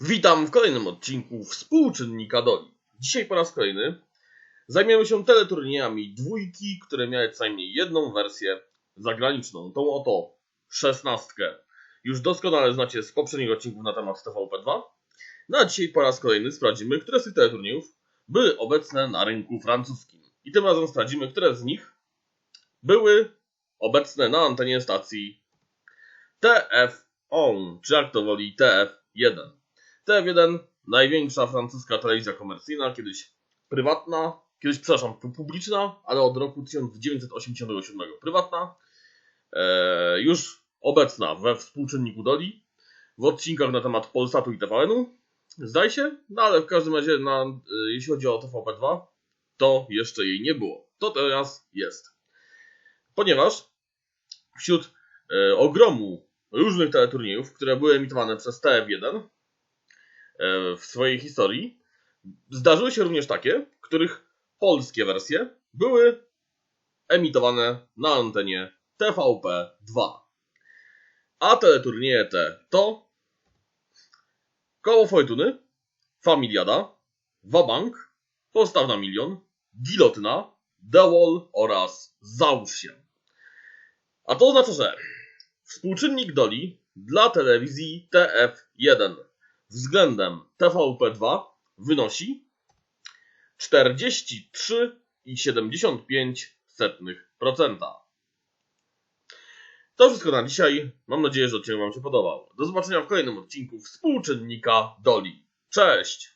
Witam w kolejnym odcinku Współczynnika Doli. Dzisiaj po raz kolejny zajmiemy się teleturniejami dwójki, które miały co najmniej jedną wersję zagraniczną, tą oto szesnastkę. Już doskonale znacie z poprzednich odcinków na temat TVP2. No a dzisiaj po raz kolejny sprawdzimy, które z tych teleturniejów były obecne na rynku francuskim. I tym razem sprawdzimy, które z nich były obecne na antenie stacji TF-ON, czy jak to woli TF1. TF1, największa francuska telewizja komercyjna, kiedyś prywatna, kiedyś, przepraszam, publiczna, ale od roku 1987 prywatna, e, już obecna we współczynniku Doli, w odcinkach na temat Polsatu i TVN-u, zdaje się, no ale w każdym razie, na, e, jeśli chodzi o TVP2, to jeszcze jej nie było. To teraz jest. Ponieważ wśród e, ogromu różnych teleturniejów, które były emitowane przez TF1 e, w swojej historii, zdarzyły się również takie, których polskie wersje były emitowane na antenie TVP2. A teleturnieje te to Koło Fortuny, Familiada, Wabank, Postaw na milion, Gilotyna, The Wall oraz Załóż się. A to oznacza, że współczynnik doli dla telewizji TF1 względem TVP2 wynosi 43,75%. To wszystko na dzisiaj. Mam nadzieję, że odcinek Wam się podobał. Do zobaczenia w kolejnym odcinku Współczynnika Doli. Cześć!